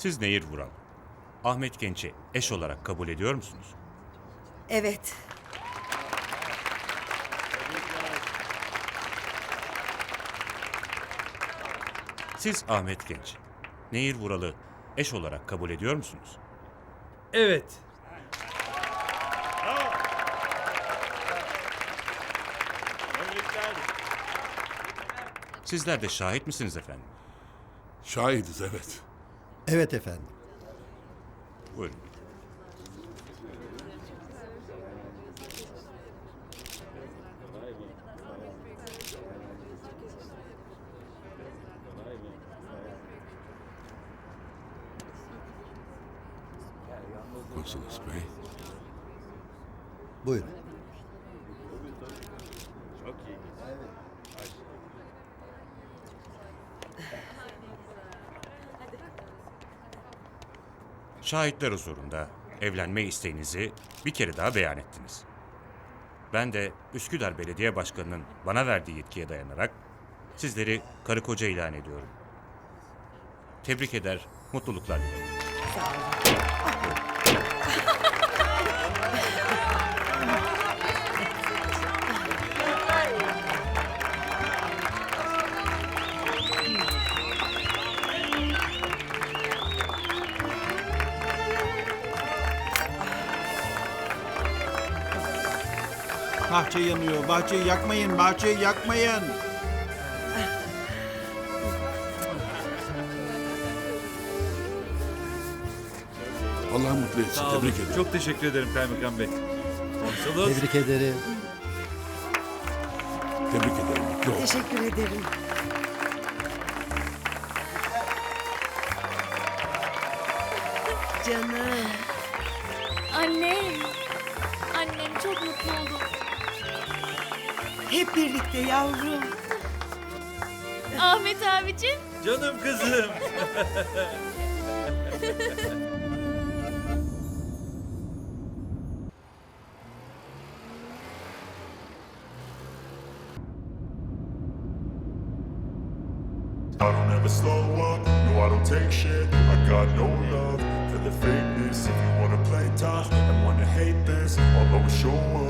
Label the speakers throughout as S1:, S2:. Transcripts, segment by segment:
S1: Siz Nehir Vural, Ahmet Genç'i eş olarak kabul ediyor musunuz?
S2: Evet.
S1: Siz Ahmet Genç, Nehir Vural'ı eş olarak kabul ediyor musunuz?
S3: Evet.
S1: Sizler de şahit misiniz efendim?
S4: Şahidiz evet.
S5: Evet efendim.
S1: Buyurun.
S4: Konsolos Bey.
S5: Buyurun.
S1: Şahitler huzurunda evlenme isteğinizi bir kere daha beyan ettiniz. Ben de Üsküdar Belediye Başkanı'nın bana verdiği yetkiye dayanarak sizleri karı koca ilan ediyorum. Tebrik eder, mutluluklar dilerim.
S3: Bahçe yanıyor. Bahçeyi yakmayın. Bahçeyi yakmayın.
S4: Allah mutlu etsin.
S6: Sağ olun.
S4: Tebrik ederim.
S6: Çok teşekkür ederim Kaymakam Bey. Konsolos.
S5: Tebrik ederim.
S4: Tebrik ederim. Mutlu ol.
S2: Teşekkür ederim. Canım.
S7: Annem. Annem çok mutlu oldum.
S2: Hep birlikte yavrum.
S7: Ahmet abicim.
S6: Canım kızım.
S8: I don't ever slow up, no I don't take shit I got no love for the fakeness If you wanna play tough and wanna hate this I'll always show up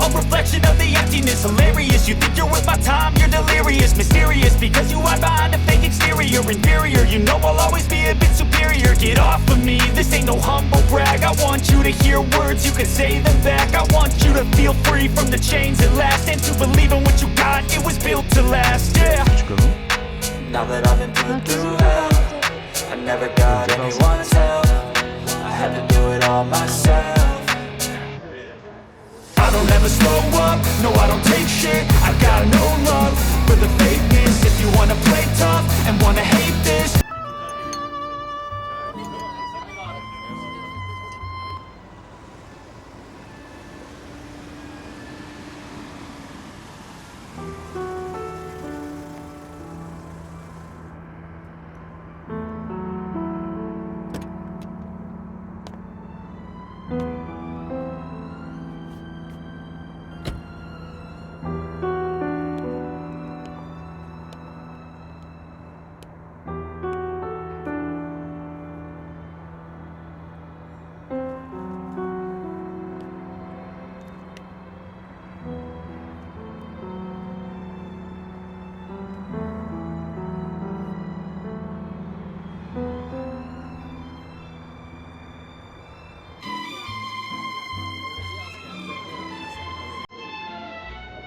S9: a reflection of the emptiness. Hilarious, you think you're worth my time, you're delirious Mysterious, because you hide behind a fake exterior. Inferior, you know I'll always be a bit superior. Get off of me, this ain't no humble brag. I want you to hear words, you can say them back. I want you to feel free from the chains at last. And to believe in what you got, it was built to last, yeah. Now that I've been put through hell I never got anyone's help. I had to do it all myself
S8: I slow up, no I don't take shit. I got no love. For the fakeness If you wanna play tough and wanna hate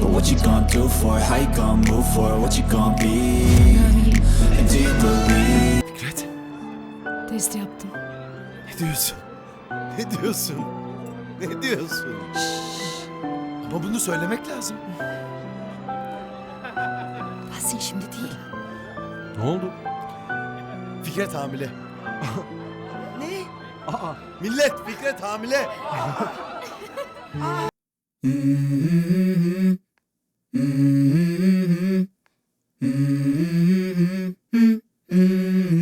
S9: But what you gonna do for it? How you gonna move for it? What you gonna be? And do you believe?
S10: Test yaptım.
S5: Ne diyorsun? Ne diyorsun? Ne diyorsun? Ama bunu söylemek lazım.
S10: Bahsin şimdi değil.
S1: Ne oldu?
S5: Fikret hamile.
S2: Ne?
S5: Aa, millet Fikret hamile.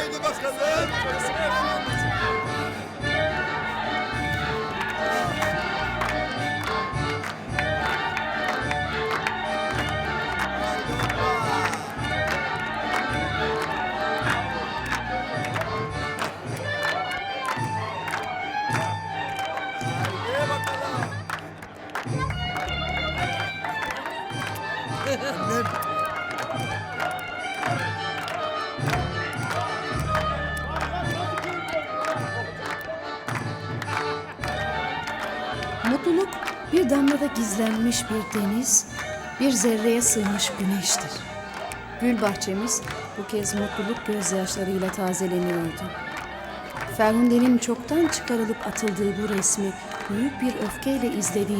S5: Haydi bakalım.
S10: Bir damlada gizlenmiş bir deniz, bir zerreye sığmış güneştir. Gül bahçemiz bu kez mutluluk gözyaşlarıyla tazeleniyordu. Ferhunde'nin çoktan çıkarılıp atıldığı bu resmi büyük bir öfkeyle izlediği